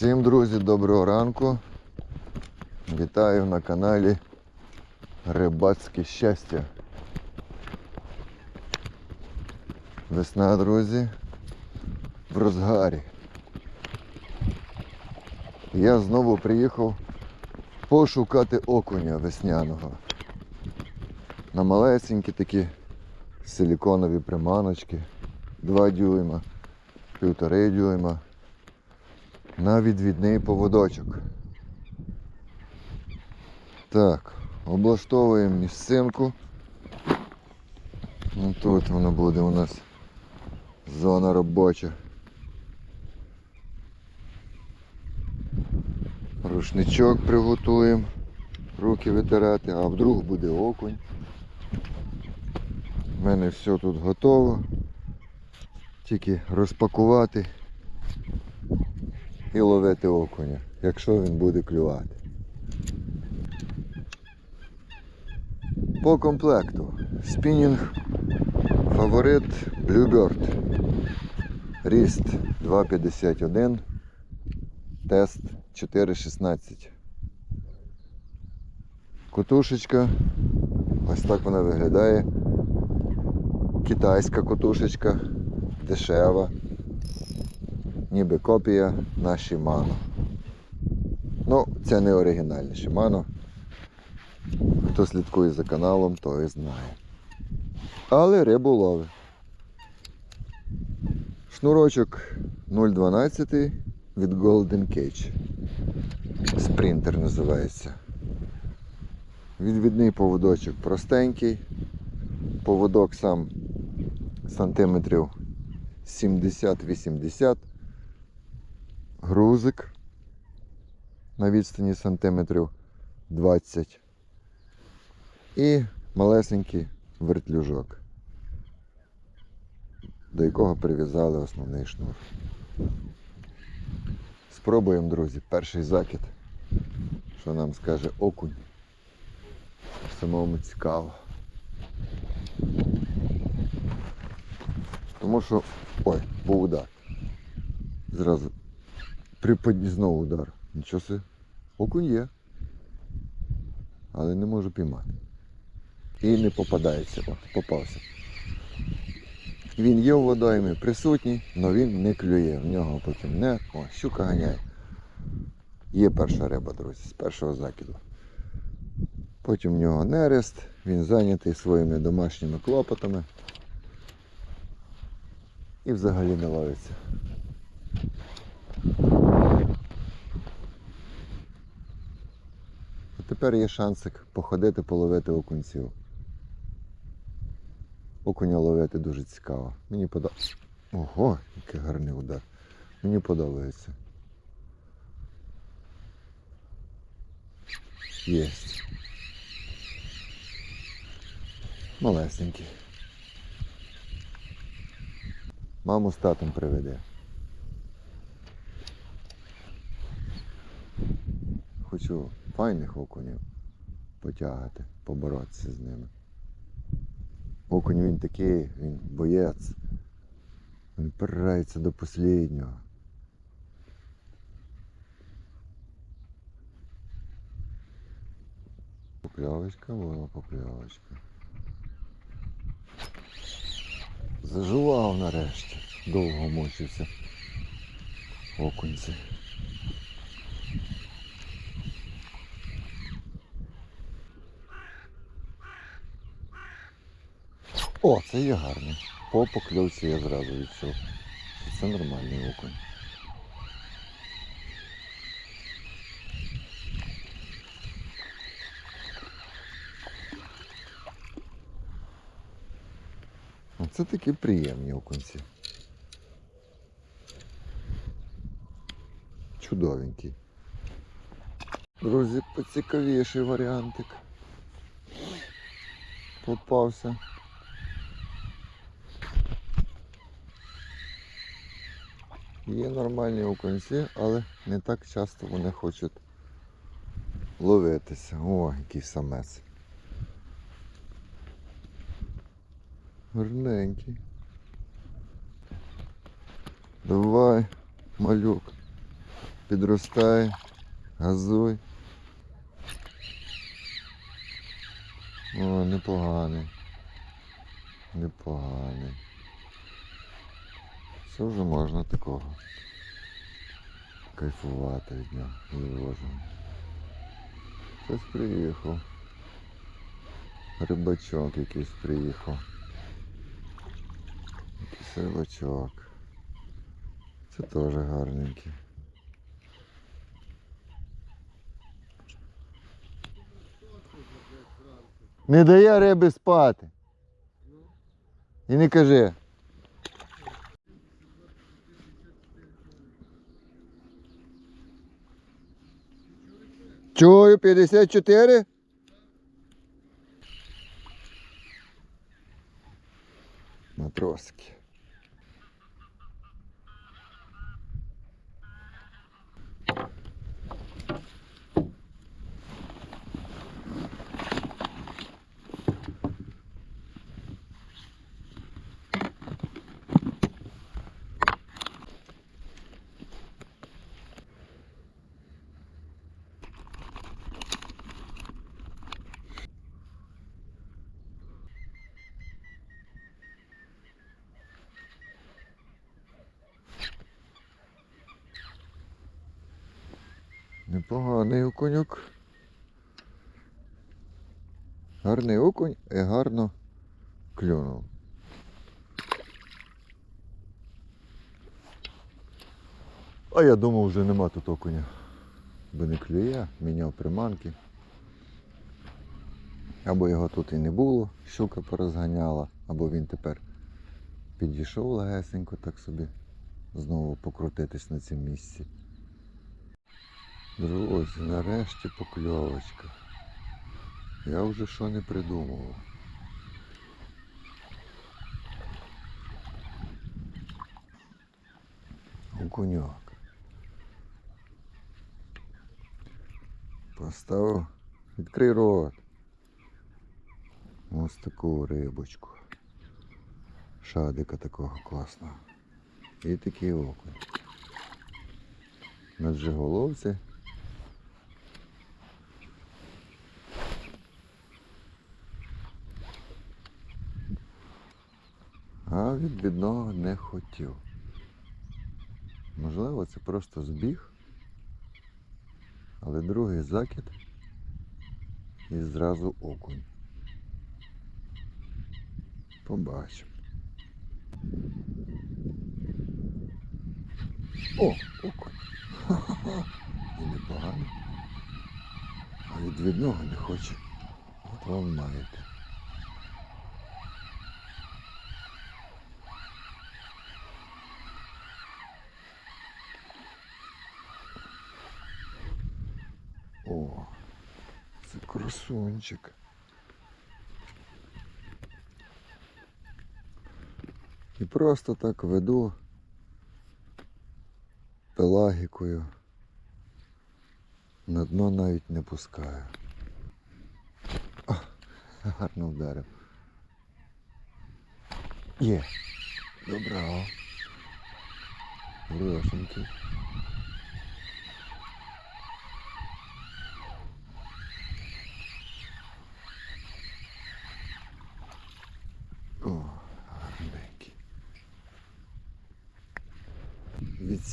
Всім друзі, доброго ранку. Вітаю на каналі Рибацьке щастя. Весна, друзі, в розгарі. Я знову приїхав пошукати окуня весняного. На малесенькі такі силіконові приманочки, 2 дюйма, півтори дюйма на відвідний поводочок. Так, облаштовуємо місцинку. Ну, тут воно буде у нас зона робоча. Рушничок приготуємо, руки витирати, а вдруг буде окунь. У мене все тут готово. Тільки розпакувати і ловити окуня, якщо він буде клювати. По комплекту. Спінінг фаворит Bluebird. Ріст 2,51. Тест 4,16. Котушечка. Ось так вона виглядає. Китайська котушечка. Дешева ніби копія на Shimano. Ну, це не оригінальне Shimano. Хто слідкує за каналом, той знає. Але рибу ловить. Шнурочок 0,12 від Golden Cage. Спринтер називається. Відвідний поводочок простенький. Поводок сам сантиметрів 70-80 грузик на відстані сантиметрів 20 і малесенький вертлюжок, до якого прив'язали основний шнур. Спробуємо, друзі, перший закид, що нам скаже окунь. Самому цікаво. Тому що... Ой, був удар. Зразу припадні знову удар. Нічого си. Окунь є. Але не можу піймати. І не попадається. Попався. Він є в водоймі, присутній, але він не клює. В нього потім не. О, щука ганяє. Є перша риба, друзі, з першого закиду. Потім в нього нерест, він зайнятий своїми домашніми клопотами. І взагалі не ловиться. Тепер є шансик походити, половити окунців. Окуня ловити дуже цікаво. Мені подобається. Ого, який гарний удар. Мені подобається. Єсть. Малесенький. Маму з татом приведе. Хочу файних окунів потягати, поборотися з ними. Окунь він такий, він боєць. Він пирається до останнього. Покльовочка була покльовочка. Зажував нарешті. Довго мучився. Окунці. О, це є гарний. По покльовці я зразу відчув. Це нормальний окунь. Це такі приємні окунці. Чудовенький. Друзі, поцікавіший варіантик. Попався. Є нормальні окунці, але не так часто вони хочуть ловитися. О, який самець. Гарненький. Давай, малюк. Підростай, газуй. О, непоганий. Непоганий. Це вже можна такого. Кайфувати від нього. Вивожено. Хтось приїхав. Рибачок якийсь приїхав. Якийсь рибачок. Це теж гарненький. Не дає риби спати. І не кажи. Чую, 54? Матроски. Непоганий окуньок. Гарний окунь і гарно клюнув. А я думав, вже нема тут окуня. Бо не клює, міняв приманки. Або його тут і не було, щука порозганяла, або він тепер підійшов легесенько так собі знову покрутитись на цьому місці. Друзі, нарешті покльовочка. Я вже що не придумував. Окуньок. Поставив. Відкрий рот. Ось таку рибочку. Шадика такого класного. І такий окунь. На джиголовці. А відбідного не хотів. Можливо, це просто збіг, але другий закид і зразу окунь. Побачимо. О, окунь. Ха-ха-ха. І непогано. А відвідного не хоче. От вам маєте. О, це красунчик. І просто так веду пелагікою. На дно навіть не пускаю. А, гарно вдарив. Є. Добра. Хорошенький. О, гарненький.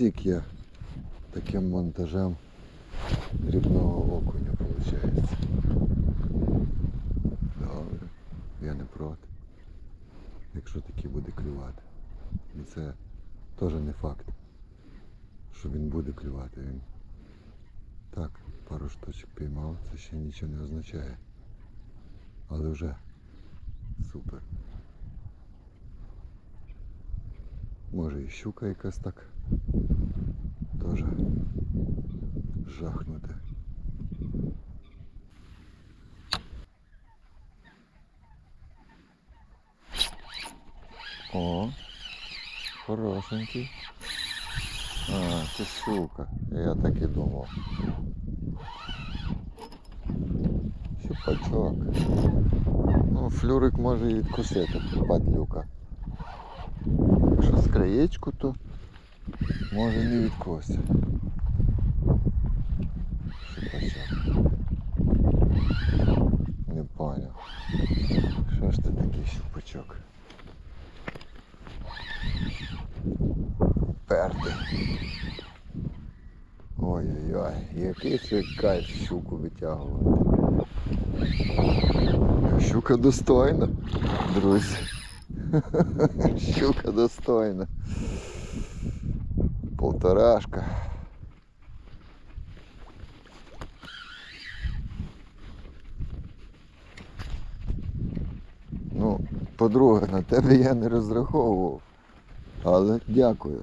Відсік я таким монтажем дрібного окуня виходить. Добре, я не проти. Якщо такий буде клювати. І це теж не факт, що він буде клювати. Він так, пару штучок піймав, це ще нічого не означає. Але вже супер. Може і щука якась так теж жахнути. О, хорошенький. А, це щука. Я так і думав. Щупачок. Ну, флюрик може і відкусити, падлюка. Якщо з краєчку, то може не відкосить. щупачок? Не поняв. Що ж ти такий щупачок? Перти. Ой-ой-ой, який це кайф щуку витягувати. Щука достойна, друзі. Щука достойна. Полторашка. Ну, по-друге, на тебе я не розраховував. Але дякую.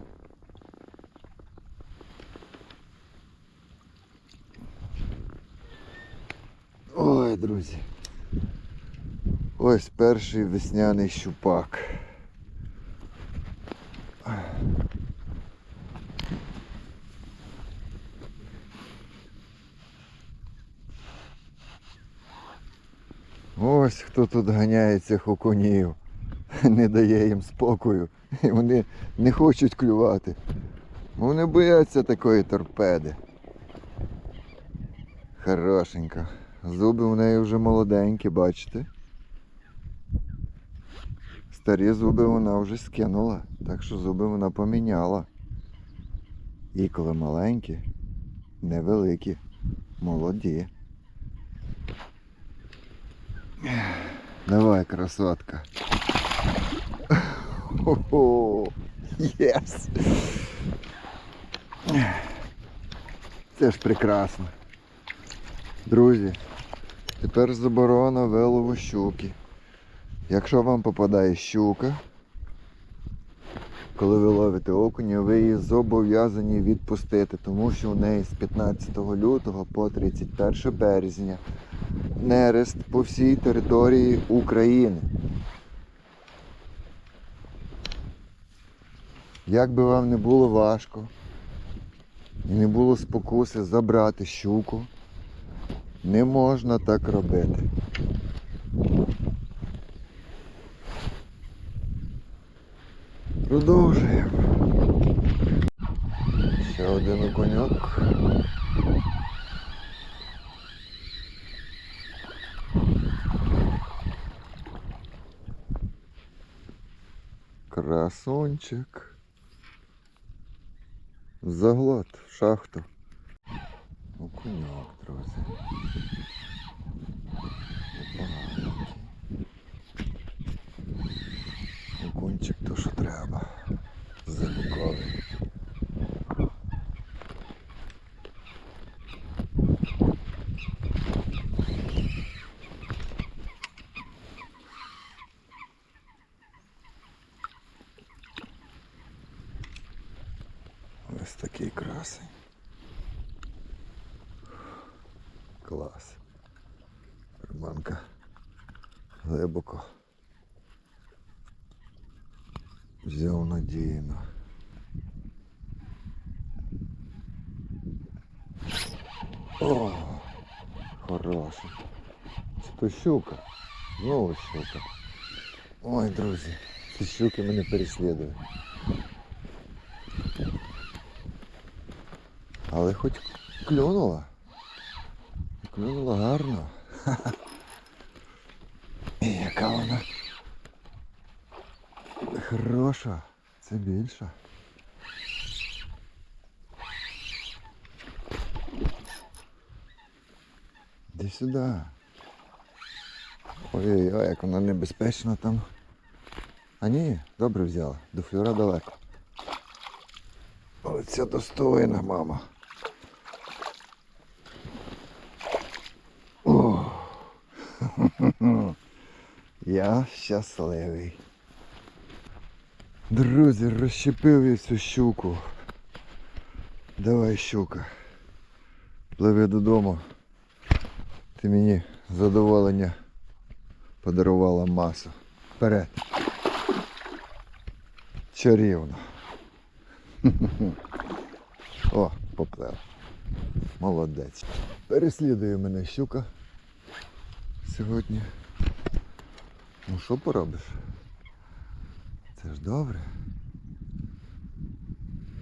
Ой, друзі. Ось перший весняний щупак. Ось хто тут ганяє цих окунів. Не дає їм спокою. І вони не хочуть клювати. Вони бояться такої торпеди. Хорошенька. Зуби в неї вже молоденькі, бачите? Старі зуби вона вже скинула, так що зуби вона поміняла. Ікли маленькі, невеликі, молоді. Давай, красотка. Хо-хо! Єс! Це ж прекрасно. Друзі, тепер заборона велову щуки. Якщо вам попадає щука, коли ви ловите окуня, ви її зобов'язані відпустити, тому що у неї з 15 лютого по 31 березня нерест по всій території України. Як би вам не було важко і не було спокуси забрати щуку, не можна так робити. Продовжуємо. Ще один окуньок. Красунчик. Заглот в шахту. Окуньок, друзі. Непоганенький. Окунчик то, що треба. Заліковий. Ось такий красень. Клас. Приманка глибоко. Взяв надійно. О, хороший. Це щука. Знову щука. Ой, друзі, ці щуки мене переслідують. Але хоч клюнула. Клюнула гарно. Ха-ха. І яка вона хороша. Це більша. Іди сюди. Ой-ой-ой, як вона небезпечна там. А ні, добре взяла. До флюра далеко. Оця достойна мама. О, я щасливий. Друзі, розщепив я цю щуку. Давай, щука. Пливи додому. Ти мені задоволення подарувала масу. Вперед. Чарівно. О, поплив. Молодець. Переслідує мене щука сьогодні. Ну що поробиш? Це ж добре.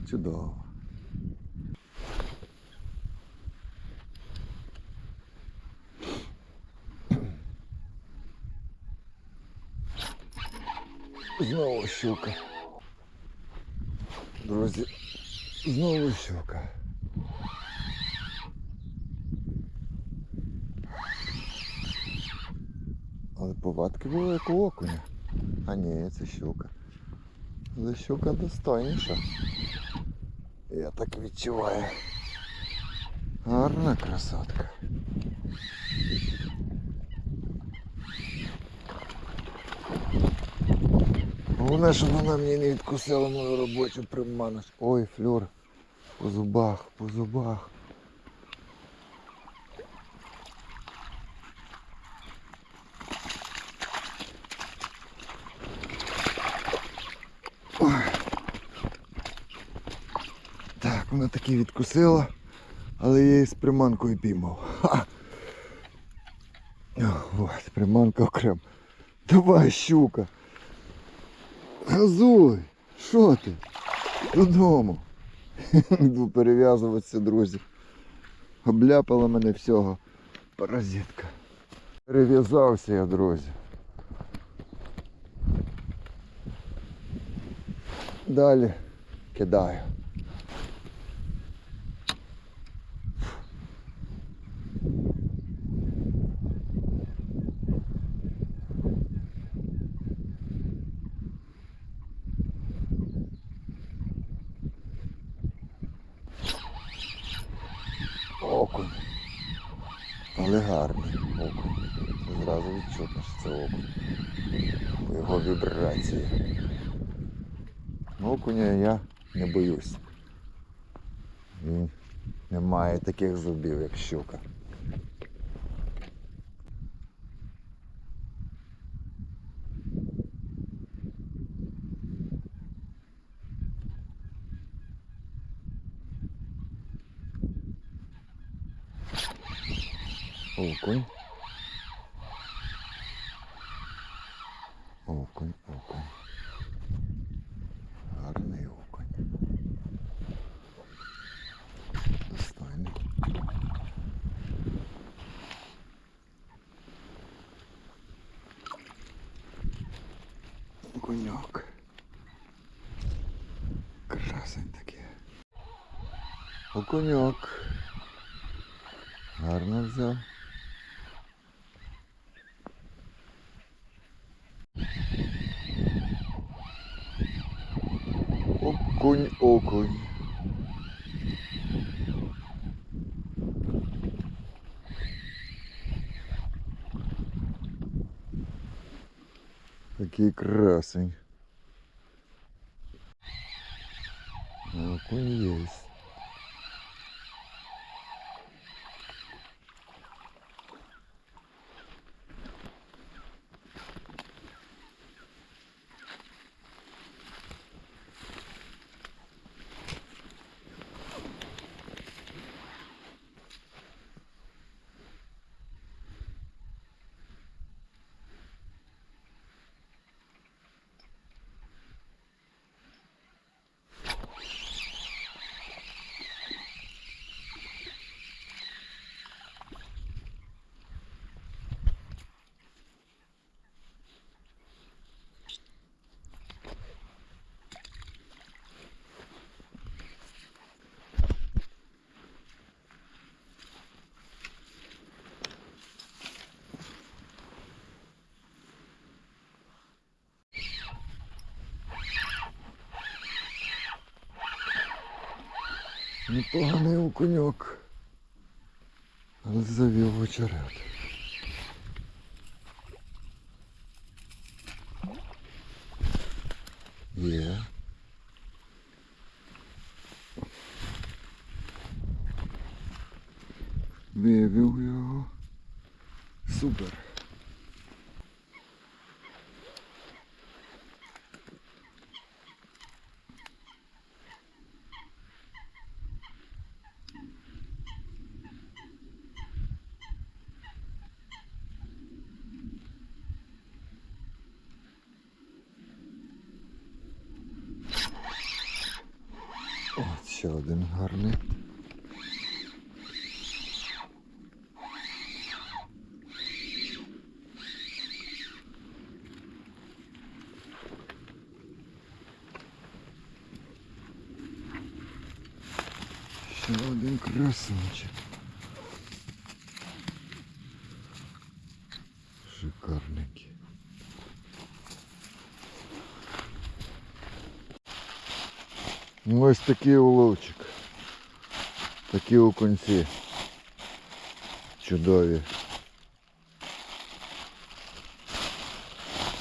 Чудово. Знову щука. Друзі, знову щука. повадки були як у окуня. А ні, це щука. Але щука достойніша. Я так відчуваю. Гарна красотка. Головне, щоб вона мені не відкусила мою робочу приману. Ой, флюр. По зубах, по зубах. Таки відкусила, але я її з приманкою піймав. Ха! О, приманка окремо. Давай, щука. Газуй, що ти? Додому. Йду перев'язуватися, друзі. Обляпала мене всього. Паразитка. Перев'язався я, друзі. Далі кидаю. Окунь. Але гарний окунь. Це зразу відчутно, що це окунь. По його вібрації. Ну, Окуня я не боюсь. Він не має таких зубів, як щука. Окунь. Окунь, окунь. Гарний окунь. Достойний. Окуньок. Красень такий. Окуняк. Гарно взяв. Окунь, окунь. Такий красень. Окунь есть. Непоганий окуньок. Але завів в. Є. Вивів його. Супер. От ще один гарний. Ще один красунчик. Шикарненький. Ну, Ось такий уловчик. Такі окунці. Чудові.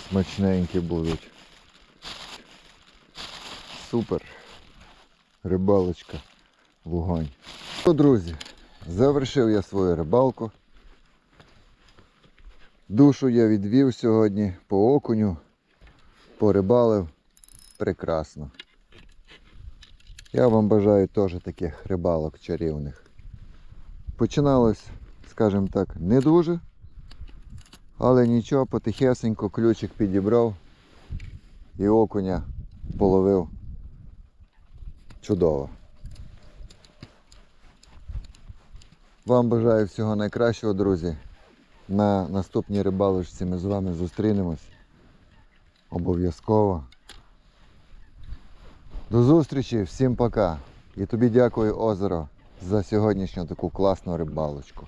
Смачненькі будуть. Супер. Рибалочка. Вогонь. Ну, друзі, завершив я свою рибалку. Душу я відвів сьогодні по окуню, порибалив прекрасно. Я вам бажаю теж таких рибалок чарівних. Починалось, скажімо так, не дуже, але нічого, потихесенько ключик підібрав і окуня половив чудово. Вам бажаю всього найкращого, друзі. На наступній рибалочці ми з вами зустрінемось. Обов'язково. До зустрічі, всім пока. І тобі дякую, озеро, за сьогоднішню таку класну рибалочку.